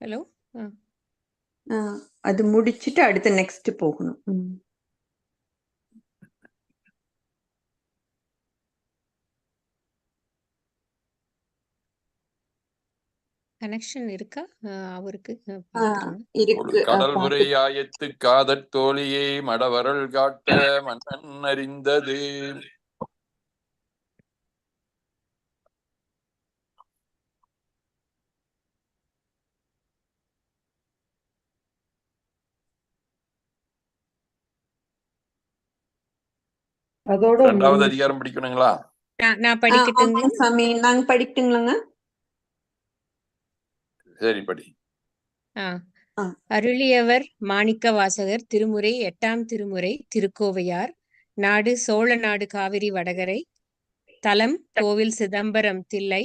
Hello அது முடிச்சிட்டு அடுத்து நெக்ஸ்ட் போகணும். கனெக்ஷன் இருக்கா? அவருக்கு அஹ் ஆ, பார்த்துருங்க இருக்கு ஆ, கடல் பாத்து உரையாயத்து காதற் தோழியை மடவரல் காட்ட மன்னன் அறிந்தது. அதோட இரண்டாவது. அதிகாரம் படிக்கணுங்களா? நான் ஆமாங்க சாமி நாங்க படிக்கட்டுங்களாங்க? சரி படி. அருளியவர் மாணிக்க வாசகர் திருமுறை எட்டாம் திருமுறை திருக்கோவையார் நாடு சோழ நாடு காவிரி வடகரை தலம் கோவில் சிதம்பரம் தில்லை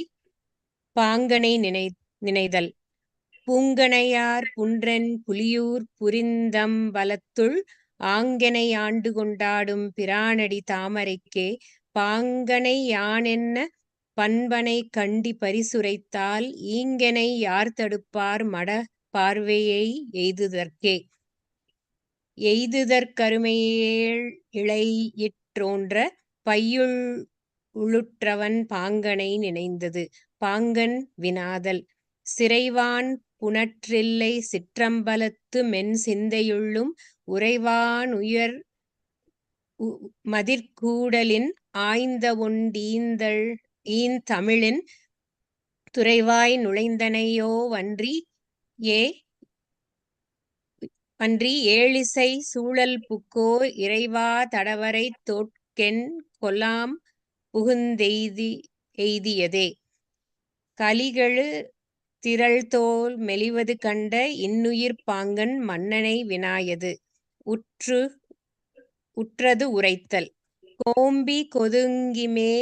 பாங்கனை நினை நினைதல். பூங்கனையார் புன்றன் புலியூர் புரிந்தம்பலத்துள் ஆங்கனை ஆண்டு கொண்டாடும் பிரானடி தாமரைக்கே பாங்கனை யானென்ன பண்பனை கண்டி பரிசுரைத்தால் ஈங்கனை யார் தடுப்பார் மட பார்வையை எய்துதற்கே. எய்துதற்கருமையேழ் இளையிற்றோன்ற பையுள் உளுற்றவன் பாங்கனை நினைந்தது. பாங்கன் வினாதல் சிறைவான் புனற்றில்லை சிற்றம்பலத்து மென் சிந்தையுள்ளும் உறைவான் உயர் ஆய்ந்த ஒண்டீந்தள் ஈன் தமிழின் துறைவாய் நுழைந்தனையோவன்றி ஏ அன்றி ஏழிசை சூழல் புக்கோ இறைவா தடவரை தோட்கென் கொலாம் புகுந்தெய்தி எய்தியதே. கலிகளு திரள்தோல் மெலிவது கண்ட இன்னுயிர் பாங்கன் மன்னனை வினாயது. உற்று உற்றது உரைத்தல். கோம்பி கொதுங்கிமே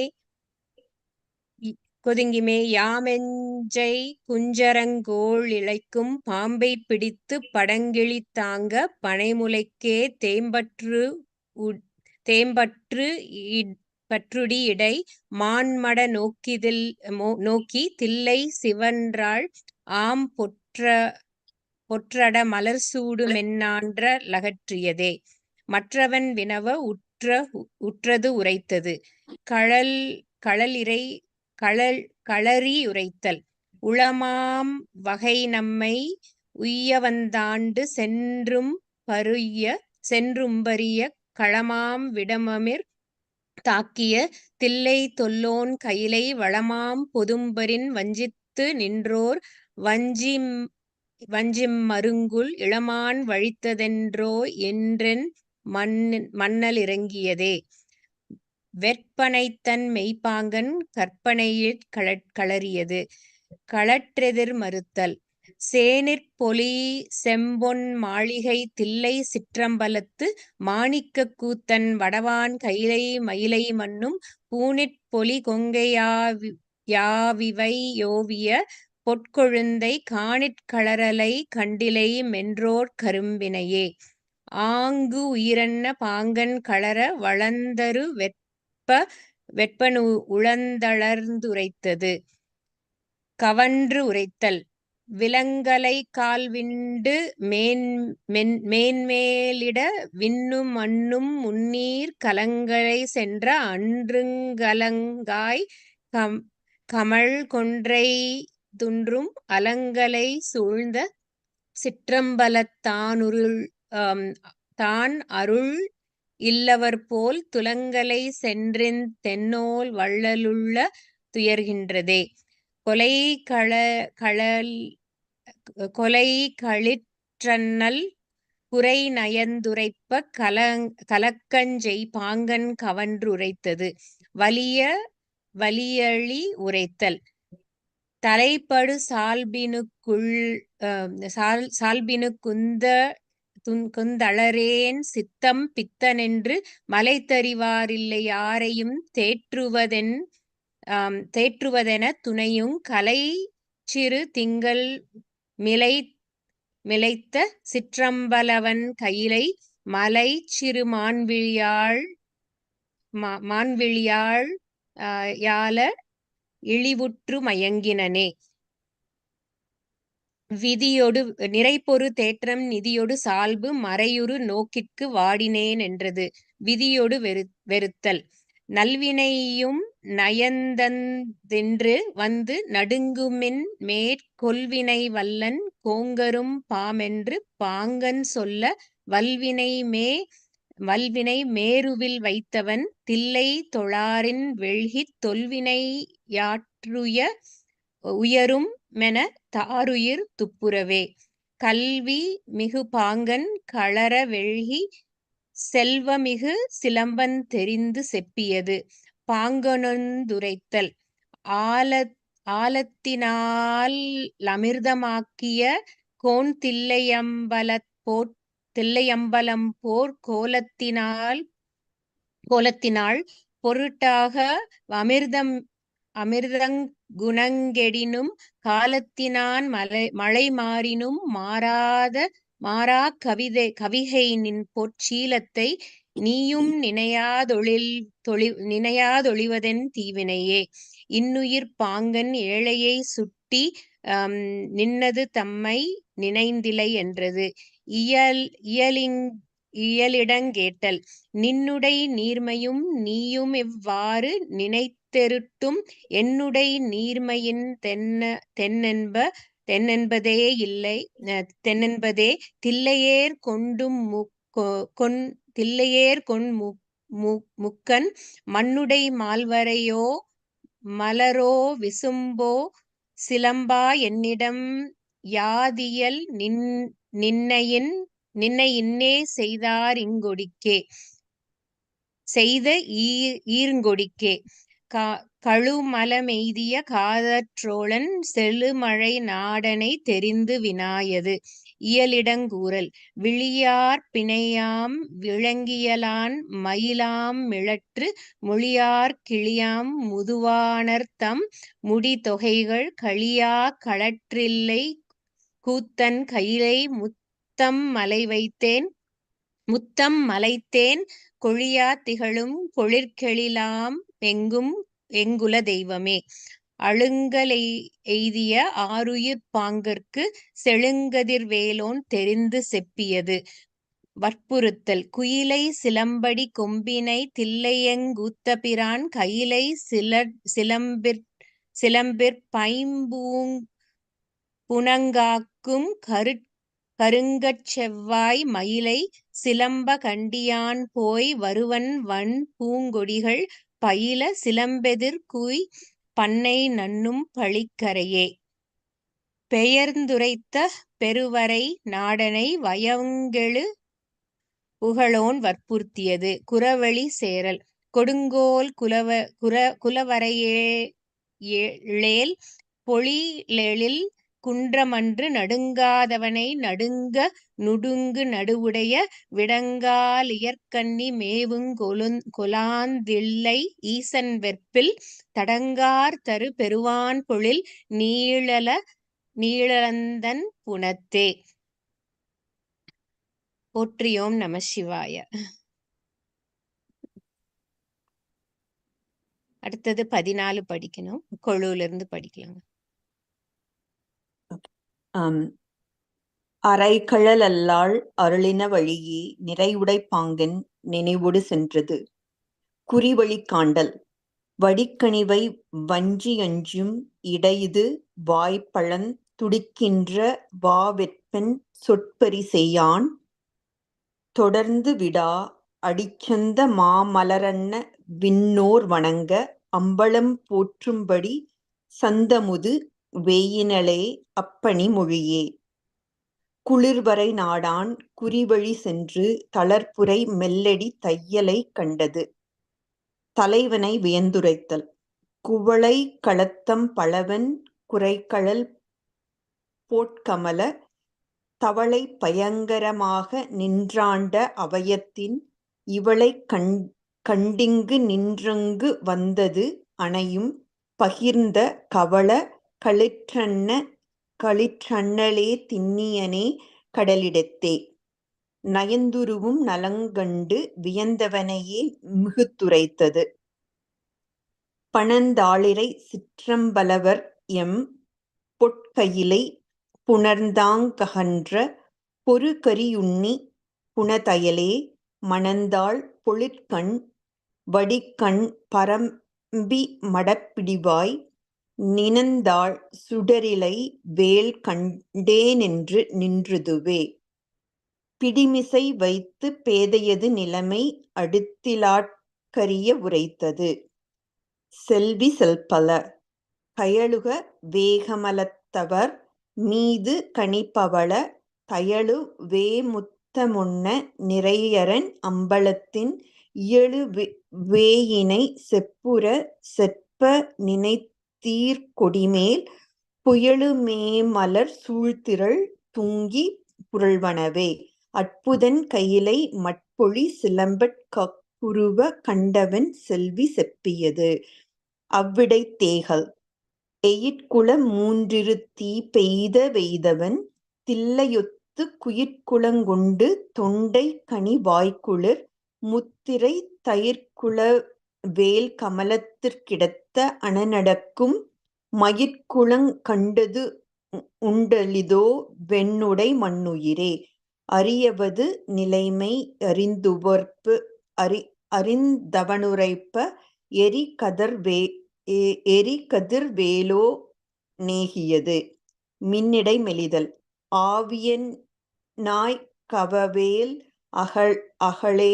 கொதுங்கிமே யாமெஞ்சை குஞ்சரங்கோள் இழைக்கும் பாம்பை பிடித்து படங்கிழி தாங்க பனைமுலைக்கே தேம்பற்று தேம்பற்று பற்றுடி இடை மான்மட நோக்கிதில் நோக்கி தில்லை சிவன்றாள் ஆம் பொற்ற பொற்றட மலர் சூடு மென்னான்ற லகற்றியதே. மற்றவன் வினவ உற்ற உற்றது உரைத்தது. கழல் களலிரை களல் களறி உரைத்தல். உளமாம் வகை நம்மை உய்யவந்தாண்டு சென்றும் பருய்ய சென்றும்பரிய களமாம் விடமமிர் தாக்கிய தில்லை தொல்லோன் கையிலை வளமாம் பொதும்பரின் வஞ்சித்து நின்றோர் வஞ்சிம் மருங்குல் இளமான் வழித்ததென்றோ என்றென் மண் மன்னல் இறங்கியதே. வெற்பனைத்தன் மெய்ப்பாங்கன் கற்பனையில் கள- களறியது களற்றெதிர் மறுத்தல். சேனிற்பொலி செம்பொன் மாளிகை தில்லை சிற்றம்பலத்து மாணிக்கக் கூத்தன் வடவான் கைலை மயிலை மன்னும் பூனிற்பொலி கொங்கையாவி யாவிவை யோவிய பொற்கொழுந்தை காணிற்கலரலை கண்டிலை மென்றோர் கரும்பினையே. ஆங்கு உயிரன்ன பாங்கன் களர வளர்ந்தரு வெற்ப வெப்பனு உழந்தளர்ந்துரைத்தது. கவன்று உரைத்தல். விலங்கலை கால்விண்டு மேன் மென் மேன்மேலிட விண்ணும் மண்ணும் முன்னீர் கலங்களை சென்ற அன்றுங்கலங்காய் கம் கமல் கொன்றை துன்றும் அலங்கலை சூழ்ந்த சிற்றம்பலத்தானுருள் தான் அருள் இல்லவர் போல் துலங்கலை சென்றின் தென்னோல் வள்ளலுள்ள துயர்கின்றதே. கொலை கள களல் கொலை களிற்றன்னல் குறை நயந்துரைப்ப கலங் கலக்கஞ்செய் பாங்கன் கவன்றுரைத்தது. வலிய வலியழி உரைத்தல். தலைப்படு சால்பினுக்குள் சால் சால்பினுக்குந்த துன் குந்தளரேன் சித்தம் பித்தனென்று மலைத்தறிவாரில்லை யாரையும் தேற்றுவதென் தேற்றுவதென துணையும் கலை சிறு திங்கள் மிலை மிளைத்த சிற்றம்பலவன் கையிலை மலை சிறு மான்விழியாள் மா- மான்விழியாள் யால இழிவுற்று மயங்கினனே. விதியொடு நிறைப்பொரு தேற்றம் நிதியொடு சால்பு மறையுறு நோக்கிற்கு வாடினேன் என்றது. விதியொடு வெறு வெறுத்தல். நல்வினையும் நயந்தென்று வந்து நடுங்குமின் மேற்கொள்வினை வல்லன் கோங்கரும் பாமென்று பாங்கன் சொல்ல வல்வினை மே வல்வினை மேருவில் வைத்தவன் தில்லை தொழாரின் வெள்கித் தொல்வினையாற்றுய உயரும் மென தாருயிர் துப்புரவே. கல்வி மிகு பாங்கன் களர வெழ்கி செல்வமிகு சிலம்பந் தெரிந்து செப்பியது. பாங்கனொந்துரைத்தல் ஆல ஆலத் ஆலத்தினாலமிர்தமாக்கிய கோன் தில்லையம்பலம் போர் கோலத்தினால் கோலத்தினால் பொருட்டாக அமிர்தம் அமிர்தங் குணங்கெடினும் காலத்தினான் மலை மழை மாறினும் மாறாத மாறாக் கவிதை கவிகைநின் பொற்சீலத்தை நீயும் நினையாதொழில் தொழி நினையாதொழிவதென் தீவினையே. இன்னுயிர் பாங்கன் ஏழையைச் சுட்டி நின்னது தம்மை நினைந்திலை என்றது. இயல் இயலிங் இயலிடங்கேட்டல். நின்னுடை நீர்மையும் நீயும் இவ்வாறு நினைத்தெருட்டும் என்னுடை நீர்மையின் தென்ன தென்னென்ப தென்னென்பதே இல்லை தென்னென்பதே தில்லையேர் கொண்டும் கொன் தில்லையேர் கொண் மு மு முக்கண் மால்வரையோ மலரோ விசும்போ சிலம்பா என்னிடம் யாதியல் நின் நின்னையின் நின்னையின்னே செய்தாரிங்கொடிக்கே செய்த ஈ ஈர்ங்கொடிக்கே. கா கழுமலமெய்திய காதற்றோழன் செழுமழை நாடனை தெரிந்து வினாயது. இயலிடங்கூறல் விழியார் பிணையாம் விளங்கியலான் மயிலாம் மிழற்று மொழியார் கிளியாம் முதுவானர்தம் முடி தொகைகள் களற்றில்லை கூத்தன் கயிலை முத்தம் மலை வைத்தேன் முத்தம் மலைத்தேன் கொழியா திகழும் கொழிற்கெழிலாம் எங்கும் எங்குல தெய்வமே. அழுங்கலை எய்திய ஆறுயிர் ஆருயிர்ப் செழுங்கதிர் வேலோன் தெரிந்து செப்பியது. வற்புறுத்தல் குயிலை சிலம்படி கொம்பினை தில்லையெங் கூத்தபிரான் கயிலை சிலம்பிற் சிலம்பிற் பைம்பூங் புனங்காக்கும் கரு கருங்கச் செவ்வாய் மயிலை சிலம்ப கண்டியான் போய் வருவன் வண் பூங்கொடிகள் பயில சிலம்பெதிர் கூய் பண்ணை நன்னும் பழிக்கரையே. பெயர்ந்துரைத்த பெருவரை நாடனை வயங்கெழு புகழோன் வற்புறுத்தியது. குறவழி சேரல். கொடுங்கோல் குலவ குர குலவரையே பொழிலெழில் குன்றமன்று நடுங்காதவனை நடுங்க நுடுங்கு நடுவுடைய விடங்காலியற்கண்ணி மேவுங் கொழுந் கொலாந்தில்லை ஈசன் வெற்பில் தடங்கார் தரு பெருவான் பொழில் நீழல நீளந்தன் புனத்தே. போற்றியோம் நம சிவாய. அடுத்தது பதினாலு படிக்கணும். கொழுவிலிருந்து இருந்து படிக்கலாங்க. ஆம் அரைகழலல்லாள் அருளின வழியே நிறைவுடை பாங்கன் நினைவோடு சென்றது. குறிவழி காண்டல் வடிக்கணிவை வஞ்சியஞ்சும் இடையுது வாய்ப்பழந் துடிக்கின்ற வாவெற்பெண் சொற்பரி செய்யான் தொடர்ந்து விடா அடிச்சந்த மாமலரன்ன விண்ணோர் வணங்க அம்பலம் போற்றும்படி சந்தமுது வேயினளே அப்பணி மொழியே. குளிர்வரை நாடான் குறிவழி சென்று தளர்ப்புரை மெல்லடி தையலை கண்டது. தலைவனை வியந்துரைத்தல். குவளை களத்தம் பலவன் குறைக்கழல் போட்கமல தவளை பயங்கரமாக நின்றாண்ட அவயத்தின் இவளை கண் கண்டிங்கு நின்றங்கு வந்தது அணையும் பகிர்ந்த கவள களிற்றண்ண களிற்றண்ணலே திண்ணியனே கடலிடத்தே. நயந்துருவும் நலங்கண்டு வியந்தவனையே மிகுத்துரைத்தது. பணந்தாளிரை சிற்றம்பலவர் எம் பொற்கயிலை புணர்ந்தாங்ககன்ற பொறுகரியுண்ணி புனதயலே மணந்தாள் பொழிற்கண் வடிக்கண் பரம்பி மடப்பிடிவாய் நினந்தாள் சுடரிலை வேல் கண்டேனென்று நின்றுதுவே பிடிமிசை வைத்து பேதையது நிலைமை அடுத்திலாட்கரிய உரைத்தது செல்வி செல்பல! கயலுக வேகமலத்தவர் மீது கணிப்பவள தயழு வேமுத்தமுன்ன நிறையரன் அம்பலத்தின் இயலு வேயினைச் செப்புற செற்ப நினைத்தீர் தீர்க்கொடிமேல் புயலுமே மலர் சூழ்திரள் தூங்கி புரள்வனவே. அற்புதன் கையிலை மட்பொழி சிலம்பட் கக்குருவ கண்டவன் செல்வி செப்பியது. அவ்விடை தேகல். எயிற்குல மூன்றிருத்தீ பெய்த வெய்தவன் தில்லையொத்து குயிற்குலங் தொண்டை கனி வாய்க்குளிர் முத்திரை தயிர்க்குலவேல் வேல் கமலத்திற்கிடத்த அணநடக்கும் மயிர்க்குலங் கண்டது உண்டலிதோ வெண்ணுடை மண்ணுயிரே அரியவது நிலைமை அறிந்துவர்ப்பு அறி அறிந்தவனுரைப்ப எரி கதர் வே எரி கதிர் வேலோ நேகியது மின்னிடை மெலிதல். ஆவியன் நாய் கவவேல் அகழ் அகலே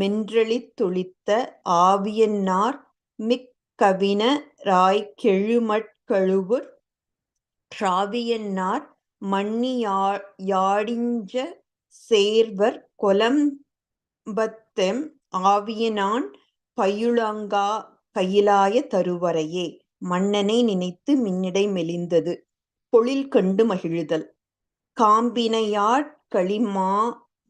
மென்றெளித் துளித்த ஆவியன்னார் மிக்கவின ராய்க்கெழுமட் கழுவுற் றாவியன்னார் மன்னி யாடிஞ்ச சேர்வர் கொலம்பத்தெம் ஆவியனான் பயுளங்கா கையிலாய தருவரையே. மன்னனை நினைத்து மின்னிடை மெலிந்தது. பொழில்கண்டு மகிழுதல் காம்பினையாட் களிமா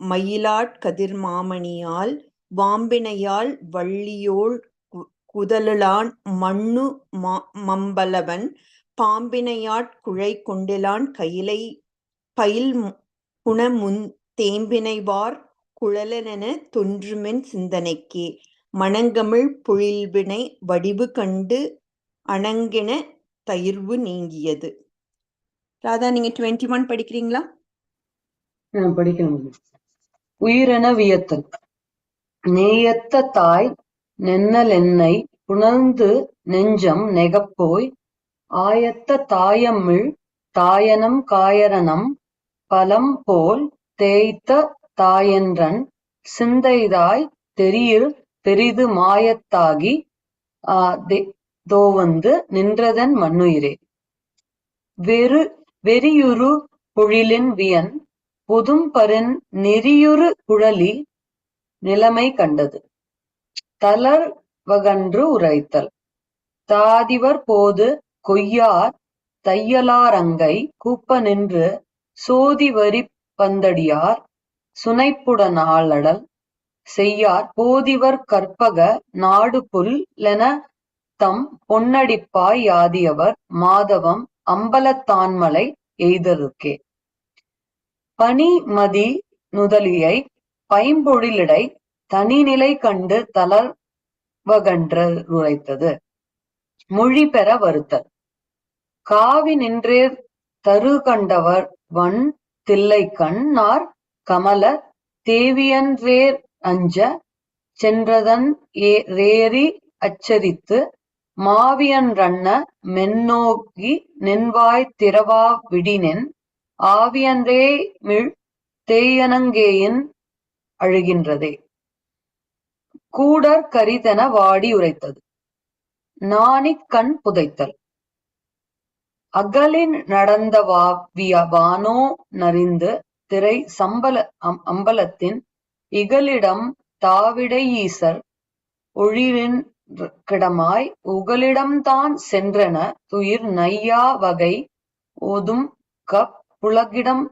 மயிலாட் கதிர்மாமணியால் வாம்பினையால் வள்ளியோள் குதலலான் மண்ணு மம்பலவன் பாம்பினையாட் குழை கொண்டிலான் கயிலை குணமுன் தேம்பினைவார் குழலனென தொன்றுமென் சிந்தனைக்கே. மணங்கமிழ் புழில்வினை வடிவு கண்டு அணங்கின தயிர்வு நீங்கியது. ராதா நீங்க டுவெண்ட்டி ஒன் படிக்கிறீங்களா? நான் படிக்கிறேன் உயிரென வியத்தல் நேயத்த தாய் நென்னலென்னை புணர்ந்து நெஞ்சம் நெகப்போய் ஆயத்த தாயம்மிழ் தாயனம் காயரனம் பலம் போல் தேய்த்த தாயென்றன் சிந்தைதாய் தெரியில் பெரிது மாயத்தாகி தோவந்து நின்றதன் மண்ணுயிரே. வெறு வெறியுரு பொழிலின் வியன் புதும்பரின் நெறியுறு குழலி நிலைமை கண்டது. தளர்வகன்று உரைத்தல். தாதிவர் போது கொய்யார் தையலாரங்கை கூப்ப நின்று சோதி வரி பந்தடியார் சுனைப்புடனாடல் செய்யார் போதிவர் கற்பக நாடு புல்லென தம் பொன்னடிப்பாய் யாதியவர் மாதவம் அம்பலத்தான்மலை எய்தருக்கே பனிமதி நுதலியை பைம்பொழிலிடை தனிநிலை கண்டு தளர்வகன்று மொழி பெற வருத்தல். காவி நின்றேர் தருகண்டவர் வன் தில்லை கண்ணார் கமல தேவியன்றேர் அஞ்ச சென்றதன் றேறி அச்சரித்து மாவியன்றன்ன மென்னோக்கி நென்வாய் திரவா விடினென் ஆவியன்றேமிழ் தேயனங்கேயின் அழுகின்றதே. கூடற் கரிதென வாடி உரைத்தது. நாணிக் கண் புதைத்தல். அகலின் நடந்த வானோ நறிந்து திரை சம்பல அம்பலத்தின் இகலிடம் தாவிடை ஈசர் ஒழிரின் கிடமாய் உகலிடம்தான் சென்றன துயிர் நையா வகை உதும் கப் புலகிடம்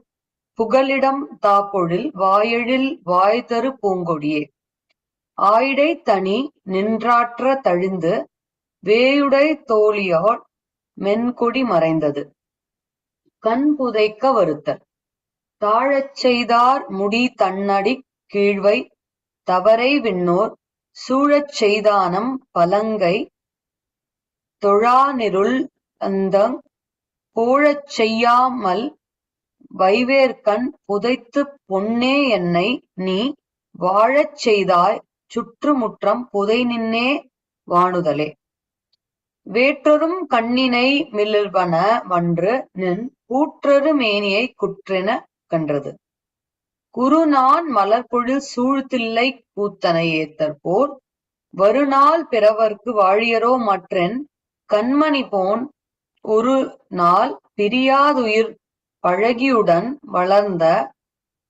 புகலிடம் தாப்பொழில் வாயெழில் வாய்தரு பூங்கொடியே. ஆயிடை தனி நின்றாற்ற தழிந்து வேயுடை தோழியால் மென்கொடி மறைந்தது. கண் புதைக்க வருத்தல். தாழச் செய்தார் முடி தன்னடி கீழ்வை தவறை விண்ணோர் சூழச் செய்தானம் பலங்கை தொழாநிருள் அந்தங் போழச் செய்யாமல் வைவேற்கண் புதைத்துப் பொன்னே என்னை நீ வாழச் செய்தாய் சுற்றுமுற்றம் புதைநின்னே வாணுதலே வேற்றொரும் கண்ணினை மிளிர்வன வன்று நின் கூற்றரு மேனியை குற்றென கன்றது. குருநான் மலர்பொழில் சூழ்தில்லை கூத்தனை ஏத்தற்போர் வருநாள் பிறவர்க்கு வாழியரோ மற்றென் கண்மணி போன் ஒரு நாள் பிரியாதுயிர் பழகியுடன் வளர்ந்த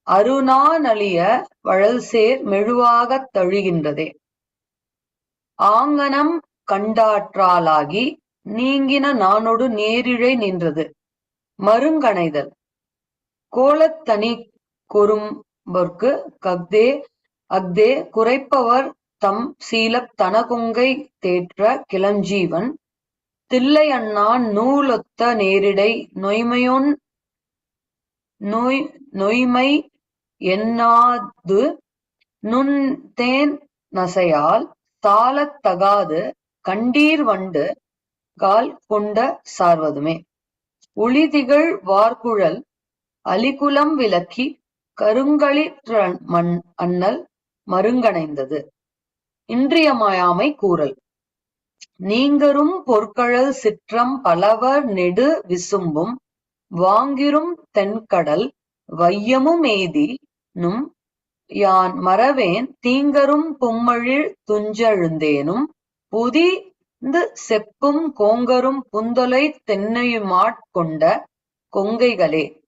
அருணாநலிய வழல்சேர் மெழுவாகத் தழுகின்றதே. ஆங்கனம் கண்டாற்றாலாகி நீங்கின நானொடு நேரிழை நின்றது. மருங்கணைதல். கோலத்தனி கொரும்பொர்க்கு கக்தே அஃதே குறைப்பவர் தம் சீலப் தனகுங்கை தேற்ற கிளஞ்சீவன் தில்லை அண்ணான் நூலொத்த நேரிடை நொய்மையொன் நோய் நொய்மை எண்ணாது நுண்தேன் நசையால் சாலத் தகாது கண்டீர் வண்டு கால் கொண்ட சார்வதுமே. ஒளிதிகழ் வார்குழல் அலிகுலம் விலக்கி கருங்களி மண் அண்ணல் மருங்கணைந்தது. இன்றியமையாமை கூறல். நீங்கரும் பொற்கழல் சிற்றம் பலவர் நெடு விசும்பும் வாங்கிரும் தென்கடல் வையமுமேதி நும் யான் மறவேன் தீங்கரும் பும்மழில் துஞ்சழுந்தேனும் புதிந்து செப்பும் கோங்கரும் புந்தொலை தென்னையுமாட் கொண்ட கொங்கைகளே.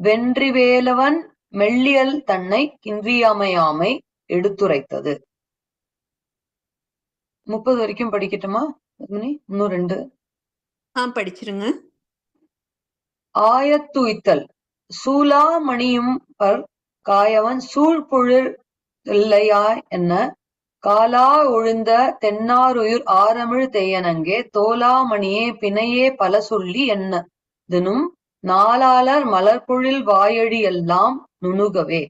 வென்றிவேலவன் மெல்லியல் தன்னை இன்றியமையாமை எடுத்துரைத்தது. முப்பது வரைக்கும் படிக்கட்டுமா இன்னும் ரெண்டு? ஆ படிச்சிருங்க. ஆயத்துய்த்தல். சூலாமணியும் பர் காயவன் சூழ்பொழில் என்ன? காலா ஒழுந்த தென்னாருயிர் ஆரமிழ் தேயனங்கே தோலாமணியே பிணையே பல சொல்லி என்ன? தினும் நாளாளர் மலர்பொழில் வாயழி எல்லாம் நுணுகவே.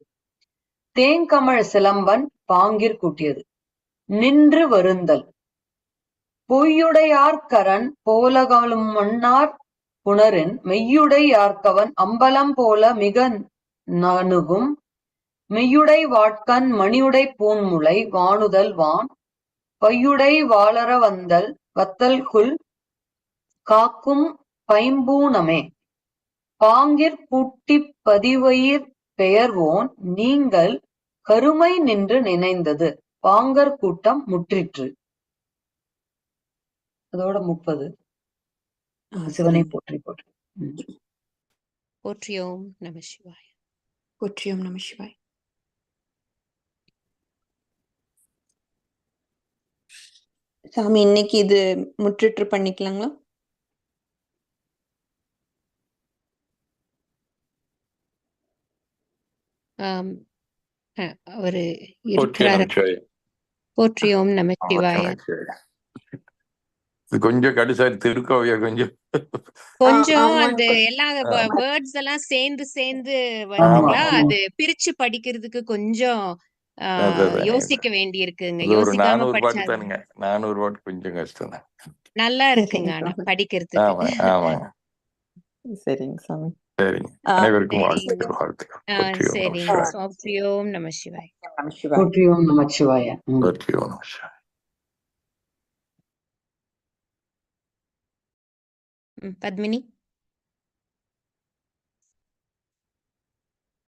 தேங்கமழ் சிலம்பன் பாங்கிற் கூட்டியது. நின்று வருந்தல். பொய்யுடையார்கரன் போலகாலும் மன்னார் புணரின் மெய்யுடை யார்க்கவன் அம்பலம் போல மிக நணுகும்? மெய்யுடை வாட்கண் மணியுடை பூன்முலை வாணுதல் வான்? பையுடை வாளர வந்தல் வத்தல்குல் காக்கும் பைம்பூனமே பாங்கிற் பூட்டிப் பதிவயிர் பெயர்வோன் நீங்கள் கருமை நின்று நினைந்தது பாங்கர் கூட்டம் முற்றிற்று. அதோட முப்பது. சிவனை. போற்றி போற்றி ம். போற்றியோம் நம சிவாய போற்றியோம் நம சிவாய் சாமி இன்னைக்கு இது முற்றிற்று பண்ணிக்கலாங்களா அவரு போற்றி இருக்கிறாரு. போற்றியோம் நம சிவாய. இது கொஞ்சம் கடிசாரி திருக்கோவையா கொஞ்சம். கொஞ்சம் அந்த எல்லா. வேர்ட்ஸ் எல்லாம் சேர்ந்து சேர்ந்து வருதுங்களா. அது பிரிச்சு படிக்கிறதுக்கு கொஞ்சம். யோசிக்க வேண்டி இருக்குங்க யோசிக்காம நானூறு பாட்டு படிச்சா தானுங்க. நானூறு பாட்டு கொஞ்சம் கஷ்டம் நல்லா இருக்குங்க ஆனா ஆமா. படிக்கிறதுக்கு. ஆமா ஆமாங்க சரிங்க சாமி. சரிங்க. அனைவருக்கும். வாழ்த்துக்கள் வாழ்த்துக்கள். ஆஹ், போற்றியோம் சரி நமச்சிவாய. போற்றியோம் நம சிவாய நம சிவாய் போற்றியோம்